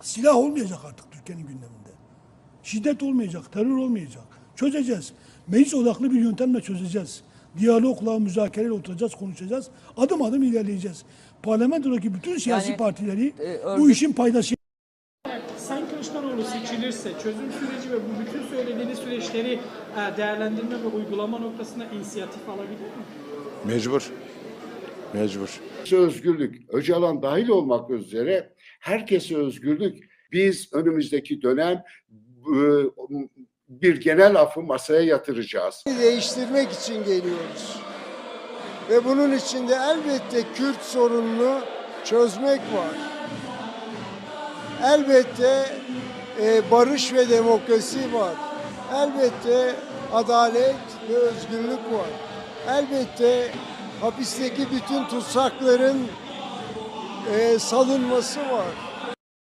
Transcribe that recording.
Silah olmayacak artık Türkiye'nin gündeminde. Şiddet olmayacak, terör olmayacak. Çözeceğiz. Meclis odaklı bir yöntemle çözeceğiz. Diyalogla, müzakereyle oturacağız, konuşacağız. Adım adım ilerleyeceğiz. Parlamentodaki bütün siyasi Yani, partileri e, bu işin paydası Sayın Kılıçdaroğlu seçilirse çözüm süreci ve bu bütün söylediğiniz süreçleri e, değerlendirme ve uygulama noktasında inisiyatif alabilir mi? Mecbur. Mecbur. özgürlük, Öcalan dahil olmak üzere herkese özgürlük. Biz önümüzdeki dönem e, bir genel affı masaya yatıracağız. değiştirmek için geliyoruz. Ve bunun içinde elbette Kürt sorununu çözmek var. Elbette e, barış ve demokrasi var. Elbette adalet ve özgürlük var. Elbette hapisteki bütün tutsakların e, salınması var.